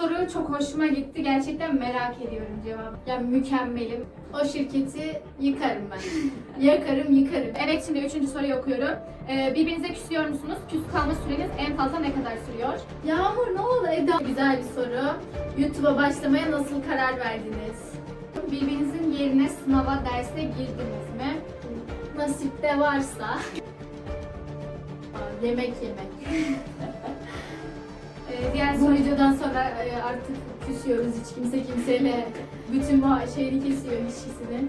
soru çok hoşuma gitti. Gerçekten merak ediyorum cevabı. Yani mükemmelim. O şirketi yıkarım ben. Yakarım, yıkarım. Evet şimdi üçüncü soruyu okuyorum. Ee, birbirinize küsüyor musunuz? Küs kalma süreniz en fazla ne kadar sürüyor? Yağmur ne oldu Eda? Güzel bir soru. YouTube'a başlamaya nasıl karar verdiniz? Birbirinizin yerine sınava, derse girdiniz mi? Nasipte varsa. Yemek yemek. Ee, diğer videodan sonra e, artık küsüyoruz hiç kimse kimseyle bütün bu şeyini kesiyor ilişkisini.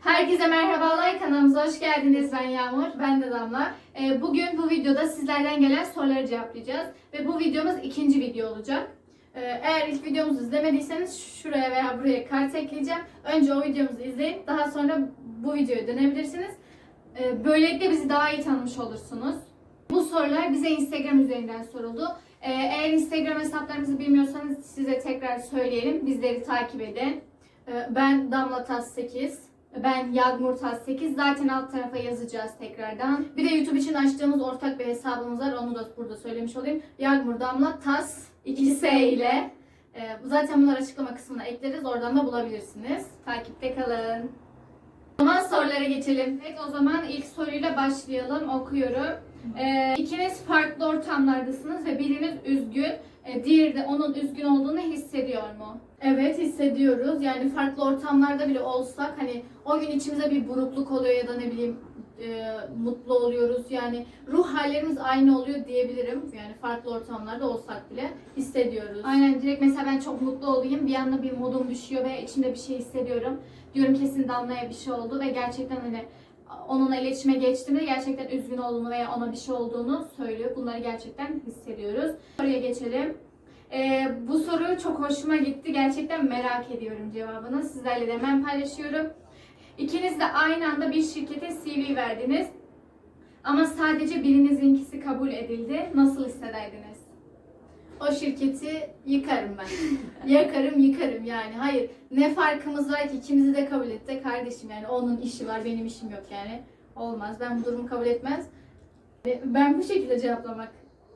Herkese merhabalar kanalımıza hoş geldiniz ben Yağmur ben de Damla. Ee, bugün bu videoda sizlerden gelen soruları cevaplayacağız ve bu videomuz ikinci video olacak. Ee, eğer ilk videomuzu izlemediyseniz şuraya veya buraya kart ekleyeceğim. Önce o videomuzu izleyin daha sonra bu videoya dönebilirsiniz. Böylelikle bizi daha iyi tanımış olursunuz. Bu sorular bize Instagram üzerinden soruldu. Ee, eğer Instagram hesaplarımızı bilmiyorsanız size tekrar söyleyelim. Bizleri takip edin. Ee, ben Damla Tas 8. Ben Yagmur Tas 8. Zaten alt tarafa yazacağız tekrardan. Bir de YouTube için açtığımız ortak bir hesabımız var. Onu da burada söylemiş olayım. Yagmur Damla Tas 2S ile. Ee, zaten bunları açıklama kısmına ekleriz. Oradan da bulabilirsiniz. Takipte kalın. O zaman sorulara geçelim. Evet o zaman ilk soruyla başlayalım. Okuyorum. Ee, ikiniz farklı ortamlardasınız ve biriniz üzgün, e, diğeri de onun üzgün olduğunu hissediyor mu? Evet hissediyoruz. Yani farklı ortamlarda bile olsak hani o gün içimize bir burukluk oluyor ya da ne bileyim e, mutlu oluyoruz. Yani ruh hallerimiz aynı oluyor diyebilirim. Yani farklı ortamlarda olsak bile hissediyoruz. Aynen direkt mesela ben çok mutlu olayım bir anda bir modum düşüyor ve içimde bir şey hissediyorum. Diyorum kesin Damla'ya bir şey oldu ve gerçekten hani onunla iletişime geçtiğimde gerçekten üzgün olduğunu veya ona bir şey olduğunu söylüyor. Bunları gerçekten hissediyoruz. Soruya geçelim. Ee, bu soru çok hoşuma gitti. Gerçekten merak ediyorum cevabını. Sizlerle de hemen paylaşıyorum. İkiniz de aynı anda bir şirkete CV verdiniz. Ama sadece birinizinkisi kabul edildi. Nasıl hissederdiniz? O şirketi yıkarım ben. Yakarım yıkarım yani. Hayır ne farkımız var ki ikimizi de kabul etti kardeşim yani onun işi var benim işim yok yani. Olmaz ben bu durumu kabul etmez. E, Ben bu şekilde cevaplamak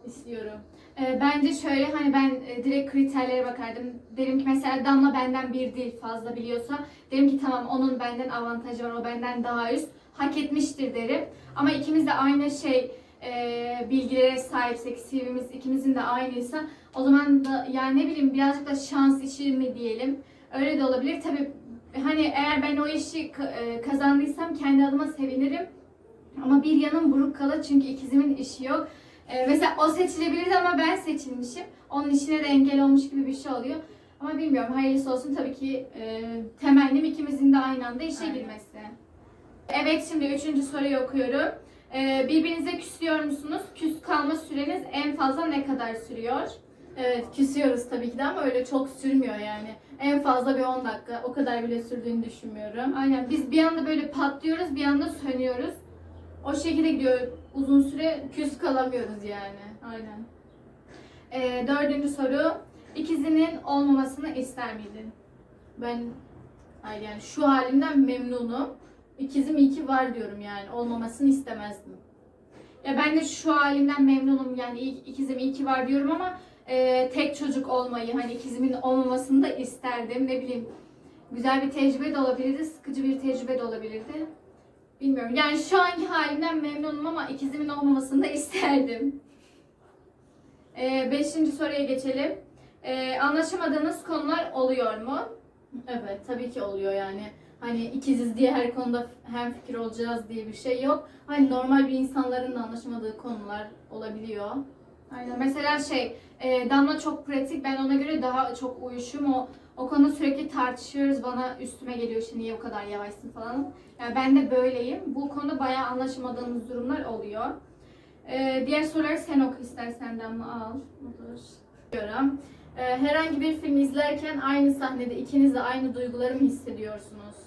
istiyorum. E, Bence şöyle hani ben e, direkt kriterlere bakardım. Derim ki mesela Damla benden bir değil fazla biliyorsa derim ki tamam onun benden avantajı var o benden daha üst hak etmiştir derim. Ama ikimiz de aynı şey e, bilgilere sahipsek CV'miz ikimizin de aynıysa o zaman da yani ne bileyim birazcık da şans işi mi diyelim. Öyle de olabilir. Tabii hani eğer ben o işi e, kazandıysam kendi adıma sevinirim. Ama bir yanım buruk kalır çünkü ikizimin işi yok. E, mesela o seçilebilirdi ama ben seçilmişim. Onun işine de engel olmuş gibi bir şey oluyor. Ama bilmiyorum hayırlısı olsun tabii ki e, temennim ikimizin de aynı anda işe Aynen. girmesi. Evet şimdi üçüncü soruyu okuyorum. E, birbirinize küsüyor musunuz? Küs kalma süreniz en fazla ne kadar sürüyor? Evet küsüyoruz tabii ki de ama öyle çok sürmüyor yani. En fazla bir 10 dakika. O kadar bile sürdüğünü düşünmüyorum. Aynen biz bir anda böyle patlıyoruz bir anda sönüyoruz. O şekilde gidiyor. Uzun süre küs kalamıyoruz yani. Aynen. Ee, dördüncü soru. İkizinin olmamasını ister miydin? Ben hayır yani şu halimden memnunum. İkizim iyi ki var diyorum yani. Olmamasını istemezdim. Ya ben de şu halimden memnunum yani ikizim iyi ki var diyorum ama e, tek çocuk olmayı hani ikizimin olmamasını da isterdim. Ne bileyim güzel bir tecrübe de olabilirdi, sıkıcı bir tecrübe de olabilirdi. Bilmiyorum. Yani şu anki halimden memnunum ama ikizimin olmamasını da isterdim. Ee, beşinci soruya geçelim. Ee, anlaşamadığınız konular oluyor mu? Evet, tabii ki oluyor yani. Hani ikiziz diye her konuda hem fikir olacağız diye bir şey yok. Hani normal bir insanların da anlaşamadığı konular olabiliyor. Aynen. Mesela şey, e, Damla çok pratik, ben ona göre daha çok uyuşum. O, o konuda sürekli tartışıyoruz. Bana üstüme geliyor işte niye o kadar yavaşsın falan. Yani ben de böyleyim. Bu konuda bayağı anlaşamadığımız durumlar oluyor. Ee, diğer soruları sen oku istersen Damla al. Olur. Diyorum. Ee, herhangi bir film izlerken aynı sahnede ikiniz de aynı duyguları mı hissediyorsunuz?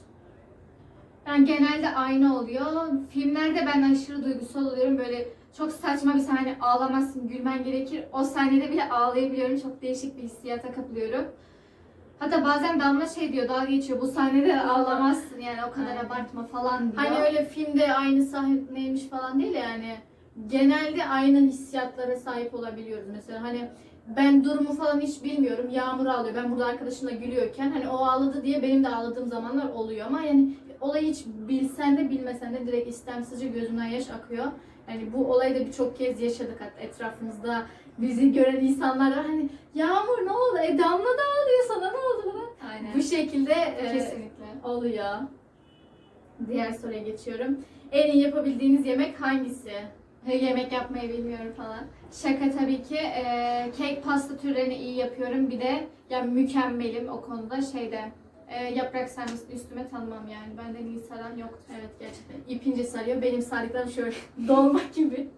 Yani genelde aynı oluyor. Filmlerde ben aşırı duygusal oluyorum. Böyle çok saçma bir sahne ağlamazsın, gülmen gerekir. O sahnede bile ağlayabiliyorum. Çok değişik bir hissiyata kapılıyorum. Hatta bazen Damla şey diyor, dalga geçiyor. Bu sahnede de ağlamazsın yani o kadar Aynen. abartma falan diyor. Hani öyle filmde aynı sahneymiş falan değil yani. genelde aynı hissiyatlara sahip olabiliyoruz. Mesela hani ben durumu falan hiç bilmiyorum. Yağmur ağlıyor. Ben burada arkadaşımla gülüyorken hani o ağladı diye benim de ağladığım zamanlar oluyor ama yani olayı hiç bilsen de bilmesen de direkt istemsizce gözümden yaş akıyor. Yani bu olayı da birçok kez yaşadık hatta etrafımızda bizi gören insanlar var hani Yağmur ne oldu? E Damla da ağlıyor sana ne oldu falan. Aynen. Bu şekilde e, Kesinlikle. oluyor. Diğer soruya geçiyorum. En iyi yapabildiğiniz yemek hangisi? Yemek yapmayı bilmiyorum falan. Şaka tabii ki. Ee, kek, pasta türlerini iyi yapıyorum. Bir de ya mükemmelim o konuda şeyde. E, yaprak sarmasını üstüme tanımam yani. Benden iyi saran yoktur. Evet gerçekten ipince sarıyor. Benim sardıklarım şöyle dolma gibi.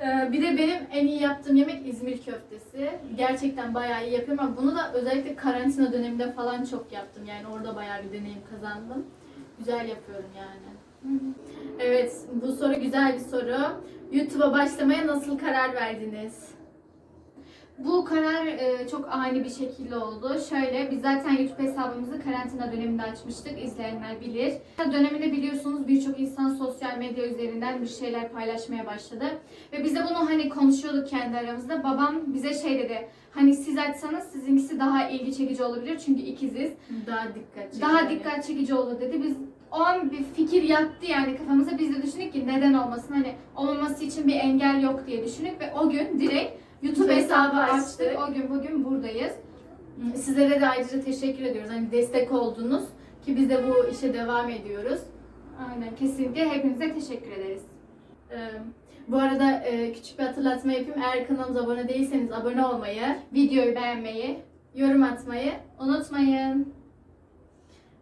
Ee, bir de benim en iyi yaptığım yemek İzmir köftesi. Gerçekten bayağı iyi yapıyorum ama bunu da özellikle karantina döneminde falan çok yaptım. Yani orada bayağı bir deneyim kazandım. Güzel yapıyorum yani. Evet, bu soru güzel bir soru. YouTube'a başlamaya nasıl karar verdiniz? Bu karar e, çok ani bir şekilde oldu. Şöyle, biz zaten YouTube hesabımızı karantina döneminde açmıştık. İzleyenler bilir. Döneminde biliyorsunuz birçok insan sosyal medya üzerinden bir şeyler paylaşmaya başladı. Ve biz de bunu hani konuşuyorduk kendi aramızda. Babam bize şey dedi. Hani siz açsanız sizinkisi daha ilgi çekici olabilir çünkü ikiziz. Daha dikkat çekici. Daha dikkat çekici olur dedi. Biz o an bir fikir yattı yani kafamıza. Biz de düşündük ki neden olmasın hani olmaması için bir engel yok diye düşündük ve o gün direkt YouTube hesabı açtık. O gün bugün buradayız. Sizlere de ayrıca teşekkür ediyoruz. Hani destek oldunuz ki biz de bu işe devam ediyoruz. Aynen kesinlikle hepinize teşekkür ederiz. Ee, bu arada e, küçük bir hatırlatma yapayım. Eğer kanalımıza abone değilseniz abone olmayı, Videoyu beğenmeyi yorum atmayı unutmayın.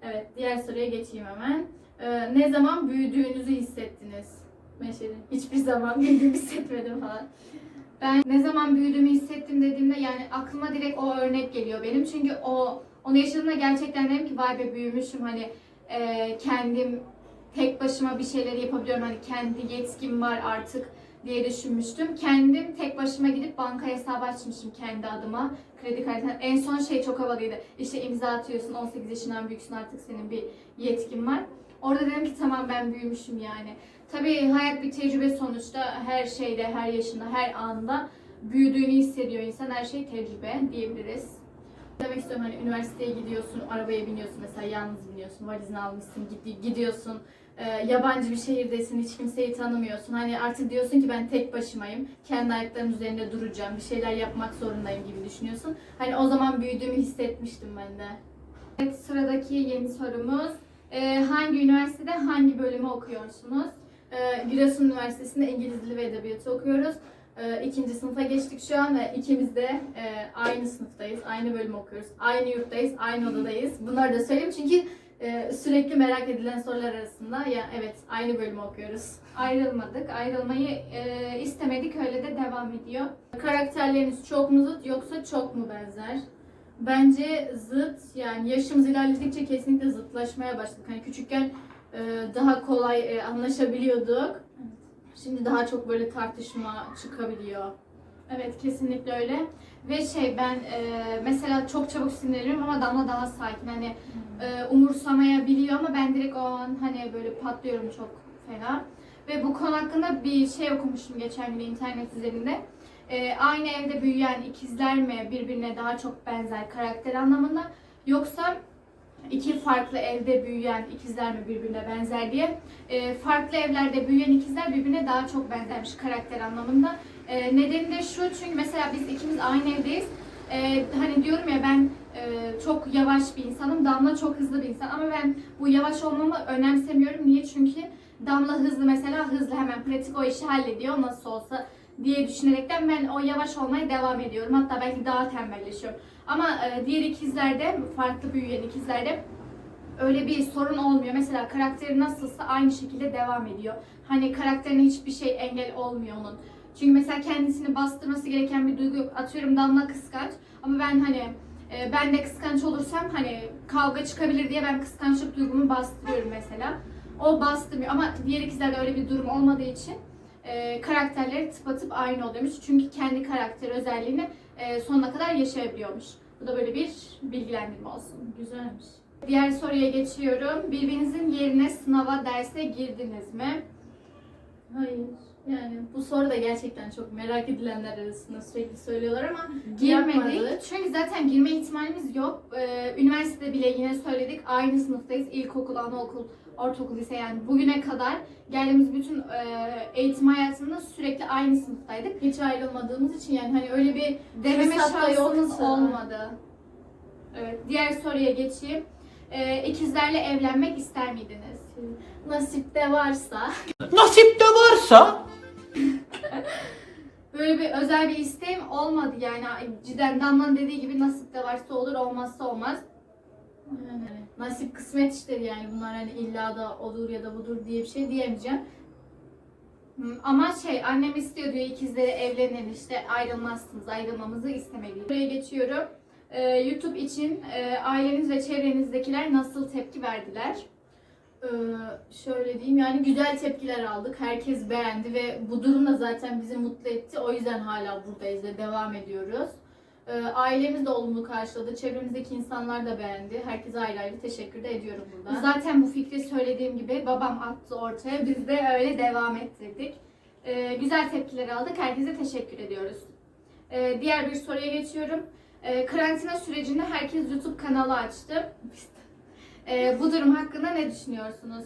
Evet, diğer soruya geçeyim hemen. Ee, ne zaman büyüdüğünüzü hissettiniz? Meşeri. Hiçbir zaman büyüdüğümü hissetmedim falan. Ben ne zaman büyüdüğümü hissettim dediğimde yani aklıma direkt o örnek geliyor benim. Çünkü o onu yaşadığımda gerçekten dedim ki vay be büyümüşüm hani e, kendim tek başıma bir şeyleri yapabiliyorum hani kendi yetkim var artık diye düşünmüştüm. Kendim tek başıma gidip banka hesabı açmışım kendi adıma. Kredi kartı. En son şey çok havalıydı. İşte imza atıyorsun 18 yaşından büyüksün artık senin bir yetkin var. Orada dedim ki tamam ben büyümüşüm yani. Tabii hayat bir tecrübe sonuçta her şeyde, her yaşında, her anda büyüdüğünü hissediyor insan. Her şey tecrübe diyebiliriz. Demek istiyorum hani üniversiteye gidiyorsun, arabaya biniyorsun mesela yalnız biniyorsun, valizini almışsın, gidi- gidiyorsun. Ee, yabancı bir şehirdesin, hiç kimseyi tanımıyorsun. Hani artık diyorsun ki ben tek başımayım, kendi ayaklarımın üzerinde duracağım, bir şeyler yapmak zorundayım gibi düşünüyorsun. Hani o zaman büyüdüğümü hissetmiştim ben de. Evet, sıradaki yeni sorumuz. Ee, hangi üniversitede hangi bölümü okuyorsunuz? Giresun Üniversitesi'nde İngiliz Dili ve Edebiyatı okuyoruz. Ee, ikinci sınıfa geçtik şu an ve ikimiz de e, aynı sınıftayız, aynı bölüm okuyoruz, aynı yurttayız, aynı odadayız. Bunları da söyleyeyim çünkü e, sürekli merak edilen sorular arasında ya evet aynı bölümü okuyoruz. Ayrılmadık. Ayrılmayı e, istemedik. Öyle de devam ediyor. Karakterleriniz çok mu zıt yoksa çok mu benzer? Bence zıt yani yaşımız ilerledikçe kesinlikle zıtlaşmaya başladık. Hani küçükken e, daha kolay e, anlaşabiliyorduk. Şimdi daha çok böyle tartışma çıkabiliyor. Evet kesinlikle öyle. Ve şey ben e, mesela çok çabuk sinirleniyorum ama Damla daha sakin. Hani e, umursamayabiliyor ama ben direkt o an hani böyle patlıyorum çok fena. Ve bu konu hakkında bir şey okumuştum geçen gün internet üzerinde. E, aynı evde büyüyen ikizler mi birbirine daha çok benzer karakter anlamında yoksa iki farklı evde büyüyen ikizler mi birbirine benzer diye. E, farklı evlerde büyüyen ikizler birbirine daha çok benzermiş karakter anlamında. E, nedeni de şu çünkü mesela biz ikimiz aynı evdeyiz. E, hani diyorum ya ben e, çok yavaş bir insanım, Damla çok hızlı bir insan ama ben bu yavaş olmamı önemsemiyorum. Niye? Çünkü Damla hızlı mesela hızlı hemen pratik o işi hallediyor nasıl olsa diye düşünerekten ben o yavaş olmaya devam ediyorum. Hatta belki daha tembelleşiyorum. Ama e, diğer ikizlerde, farklı büyüyen ikizlerde öyle bir sorun olmuyor. Mesela karakteri nasılsa aynı şekilde devam ediyor. Hani karakterine hiçbir şey engel olmuyor onun. Çünkü mesela kendisini bastırması gereken bir duygu yok. Atıyorum Damla kıskanç ama ben hani e, ben de kıskanç olursam hani kavga çıkabilir diye ben kıskançlık duygumu bastırıyorum mesela. O bastırmıyor ama diğer ikizlerde öyle bir durum olmadığı için e, karakterleri tıpatıp aynı oluyormuş. Çünkü kendi karakter özelliğini e, sonuna kadar yaşayabiliyormuş. Bu da böyle bir bilgilendirme olsun. Güzelmiş. Diğer soruya geçiyorum. Birbirinizin yerine sınava derse girdiniz mi? Hayır. Yani bu soru da gerçekten çok merak edilenler arasında sürekli söylüyorlar ama Girmedik. yapmadık. Çünkü zaten girme ihtimalimiz yok. Ee, üniversitede bile yine söyledik. Aynı sınıftayız. İlkokul, anaokul, ortaokul, lise yani bugüne kadar geldiğimiz bütün e, eğitim hayatında sürekli aynı sınıftaydık. Hiç ayrılmadığımız için yani hani öyle bir Deneme fırsat da şansımız yoktu. olmadı. Evet. Diğer soruya geçeyim. Ee, ikizlerle evlenmek ister miydiniz? Nasipte varsa Nasipte varsa Böyle bir özel bir isteğim olmadı yani cidden Damla'nın dediği gibi nasipte varsa olur olmazsa olmaz. yani nasip kısmet işleri yani bunlar hani illa da olur ya da budur diye bir şey diyemeyeceğim. Hı, Ama şey annem istiyor diyor ikizleri evlenin işte ayrılmazsınız ayrılmamızı istemedi. Buraya geçiyorum. Ee, YouTube için e, aileniz ve çevrenizdekiler nasıl tepki verdiler? Ee, şöyle diyeyim yani güzel tepkiler aldık. Herkes beğendi ve bu durum da zaten bizi mutlu etti. O yüzden hala buradayız ve devam ediyoruz. Ee, ailemiz de olumlu karşıladı. Çevremizdeki insanlar da beğendi. Herkese ayrı ayrı teşekkür de ediyorum burada. Zaten bu fikri söylediğim gibi babam attı ortaya. Biz de öyle devam ettirdik. Ee, güzel tepkiler aldık. Herkese teşekkür ediyoruz. Ee, diğer bir soruya geçiyorum. Ee, karantina sürecinde herkes YouTube kanalı açtı. Bu durum hakkında ne düşünüyorsunuz?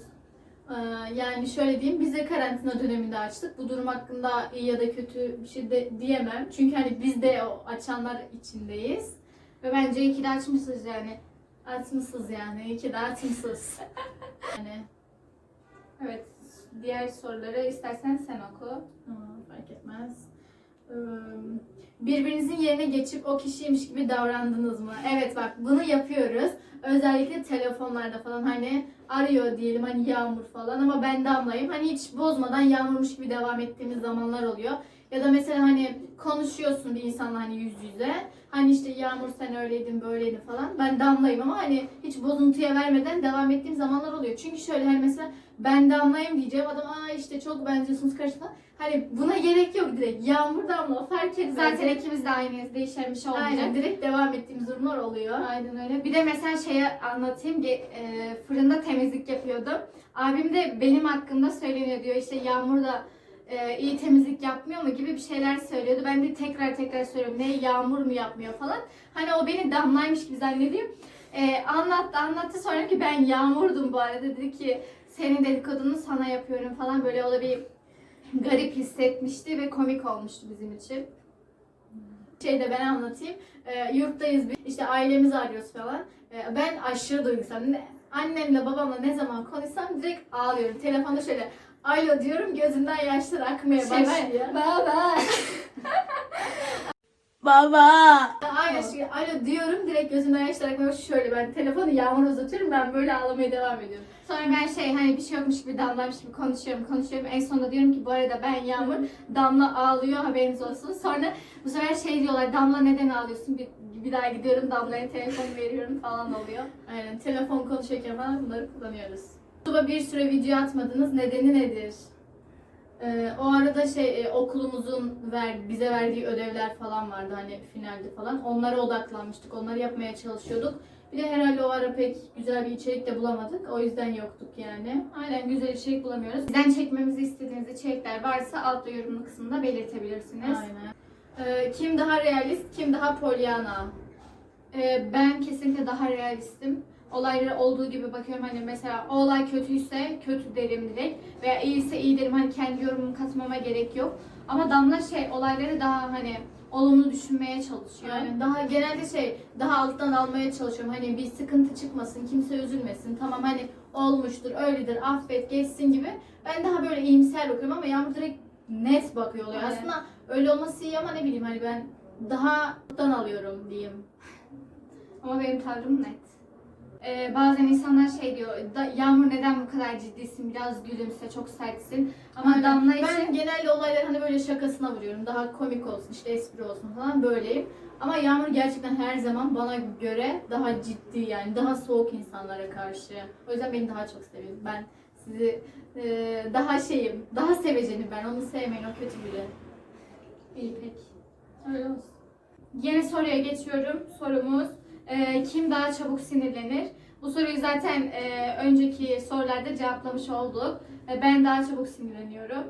Ee, yani şöyle diyeyim biz de karantina döneminde açtık. Bu durum hakkında iyi ya da kötü bir şey de diyemem. Çünkü hani biz de o açanlar içindeyiz. Ve bence iyi ki de açmışsınız yani. Açmışsız yani. İyi ki de açmışsız. yani Evet. Diğer soruları istersen sen oku. Aa, fark etmez. Birbirinizin yerine geçip o kişiymiş gibi davrandınız mı? Evet bak bunu yapıyoruz. Özellikle telefonlarda falan hani arıyor diyelim hani Yağmur falan ama ben Damla'yım. Hani hiç bozmadan Yağmurmuş gibi devam ettiğimiz zamanlar oluyor. Ya da mesela hani konuşuyorsun bir insanla hani yüz yüze. Hani işte Yağmur sen öyleydin böyleydin falan. Ben Damla'yım ama hani hiç bozuntuya vermeden devam ettiğim zamanlar oluyor. Çünkü şöyle hani mesela ben Damla'yım diyeceğim adam aa işte çok benziyorsunuz karşı falan. Hani buna gerek yok direkt. Yağmur Damla fark etmez. Zaten ikimiz de aynıyız. Değişen bir şey olmayacak. Aynen direkt devam ettiğimiz durumlar oluyor. Aynen öyle. Bir de mesela şeyi anlatayım. E, fırında temizlik yapıyordum. Abim de benim hakkımda söyleniyor diyor. İşte Yağmur da e, iyi temizlik yapmıyor mu gibi bir şeyler söylüyordu. Ben de tekrar tekrar söylüyorum. Ne Yağmur mu yapmıyor falan. Hani o beni damlaymış gibi zannediyor. E, anlattı anlattı sonra ki ben Yağmur'dum bu arada. Dedi ki senin dedikodunu sana yapıyorum falan. Böyle o da bir garip hissetmişti ve komik olmuştu bizim için. Şey de ben anlatayım. Ee, yurttayız biz. İşte ailemizi arıyoruz falan. Ee, ben aşırı duygusalım. Ne- Annemle babamla ne zaman konuşsam direkt ağlıyorum. Telefonda şöyle alo diyorum gözümden yaşlar akmaya Şey başlıyor. Baba. Baba Aynen şey, diyorum direkt gözümden yaşlar akmaya başlıyor. Şöyle ben telefonu yağmur uzatıyorum ben böyle ağlamaya devam ediyorum. Sonra ben şey hani bir şey yokmuş gibi damlamış gibi konuşuyorum konuşuyorum. En sonunda diyorum ki bu arada ben Yağmur. Damla ağlıyor haberiniz olsun. Sonra bu sefer şey diyorlar Damla neden ağlıyorsun? Bir, bir daha gidiyorum Damla'ya telefon veriyorum falan oluyor. Aynen telefon konuşurken falan bunları kullanıyoruz. YouTube'a bir süre video atmadınız. Nedeni nedir? Ee, o arada şey e, okulumuzun ver, bize verdiği ödevler falan vardı hani finalde falan. Onlara odaklanmıştık. Onları yapmaya çalışıyorduk. Bir de herhalde o ara pek güzel bir içerik de bulamadık. O yüzden yoktuk yani. Aynen güzel içerik bulamıyoruz. Bizden çekmemizi istediğiniz içerikler varsa altta yorum kısmında belirtebilirsiniz. Aynen. Ee, kim daha realist, kim daha polyana? Ee, ben kesinlikle daha realistim. Olaylara olduğu gibi bakıyorum hani mesela o olay kötüyse kötü derim direkt veya iyiyse iyi derim hani kendi yorumumu katmama gerek yok. Ama Damla şey olayları daha hani olumlu düşünmeye çalışıyor. Yani daha genelde şey daha alttan almaya çalışıyorum. Hani bir sıkıntı çıkmasın, kimse üzülmesin. Tamam hani olmuştur, öyledir, affet, geçsin gibi. Ben daha böyle iyimser bakıyorum ama Yağmur direkt net bakıyor oluyor. Aynen. Aslında öyle olması iyi ama ne bileyim hani ben daha alttan alıyorum diyeyim. Ama benim tavrım net. Ee, bazen insanlar şey diyor, "Da- Yağmur neden bu kadar ciddisin, biraz gülümse, çok sertsin. Ama Aynen. Damla için Ben genelde olayları hani böyle şakasına vuruyorum. Daha komik olsun, işte espri olsun falan böyleyim. Ama Yağmur gerçekten her zaman bana göre daha ciddi yani daha soğuk insanlara karşı. O yüzden beni daha çok seviyor. Ben sizi e, daha şeyim, daha sevecenim ben. Onu sevmeyin, o kötü biri. iyi pek. Öyle olsun. Yeni soruya geçiyorum. Sorumuz e, kim daha çabuk sinirlenir? Bu soruyu zaten e, önceki sorularda cevaplamış olduk. E, ben daha çabuk sinirleniyorum.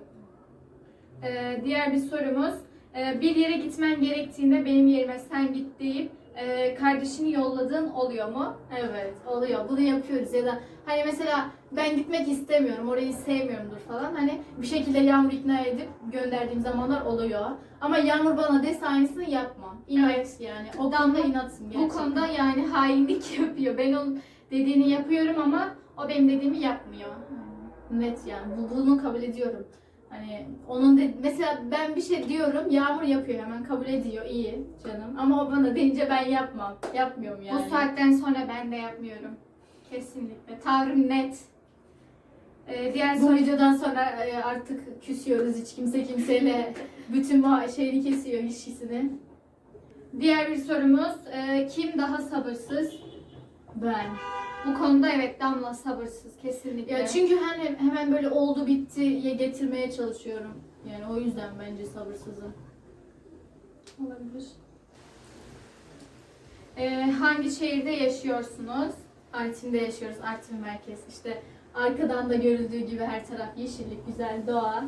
Ee, diğer bir sorumuz. Ee, bir yere gitmen gerektiğinde benim yerime sen git deyip e, kardeşini yolladığın oluyor mu? Evet oluyor. Bunu yapıyoruz ya da hani mesela ben gitmek istemiyorum, orayı sevmiyorumdur falan. Hani bir şekilde Yağmur ikna edip gönderdiğim zamanlar oluyor. Ama Yağmur bana dese aynısını yapmam. İnat Evet. yani. O konuda inatsın gerçekten. Bu konuda yani hainlik yapıyor. Ben onun dediğini yapıyorum ama o benim dediğimi yapmıyor. Net yani. Bu, bunu kabul ediyorum. Hani onun de, mesela ben bir şey diyorum, Yağmur yapıyor hemen kabul ediyor. iyi canım. Ama o bana deyince ben yapmam. Yapmıyorum yani. Bu saatten sonra ben de yapmıyorum. Kesinlikle. Tavrım net. Ee, diğer Bu soru videodan sonra e, artık küsüyoruz. Hiç kimse kimseyle bütün ma- şeyini kesiyor ilişkisini. diğer bir sorumuz e, kim daha sabırsız? Ben. Bu konuda evet Damla sabırsız kesinlikle. Ya çünkü hani hemen böyle oldu bittiye getirmeye çalışıyorum. Yani o yüzden bence sabırsızım. olabilir. Ee, hangi şehirde yaşıyorsunuz? Artvin'de yaşıyoruz. Artvin merkez. İşte arkadan da görüldüğü gibi her taraf yeşillik, güzel doğa.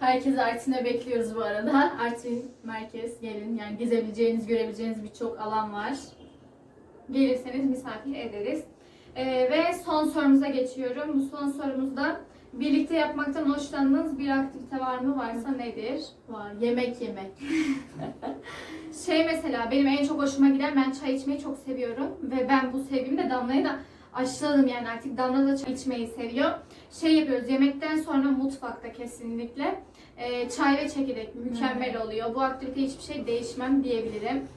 Herkesi Artvin'e bekliyoruz bu arada. Artvin merkez gelin. Yani gezebileceğiniz, görebileceğiniz birçok alan var. Gelirseniz misafir ederiz. Ee, ve son sorumuza geçiyorum. Bu son sorumuzda birlikte yapmaktan hoşlandığınız bir aktivite var mı? Varsa nedir? Var. Yemek yemek. Şey mesela benim en çok hoşuma giden ben çay içmeyi çok seviyorum ve ben bu sevgimi de Damla'ya da aşıladım yani artık Damla da çay içmeyi seviyor. Şey yapıyoruz yemekten sonra mutfakta kesinlikle e, çay ve çekirdek mükemmel oluyor. Bu aktivite hiçbir şey değişmem diyebilirim.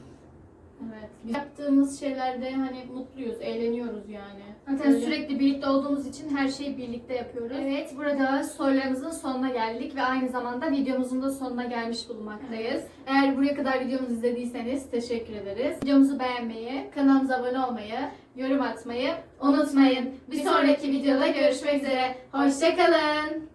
Evet. Biz yaptığımız şeylerde hani mutluyuz, eğleniyoruz yani. Zaten Öyle. sürekli birlikte olduğumuz için her şeyi birlikte yapıyoruz. Evet, burada sorularımızın sonuna geldik ve aynı zamanda videomuzun da sonuna gelmiş bulunmaktayız. Eğer buraya kadar videomuzu izlediyseniz teşekkür ederiz. Videomuzu beğenmeyi, Kanalımıza abone olmayı yorum atmayı unutmayın. Bir sonraki videoda görüşmek üzere. Hoşçakalın.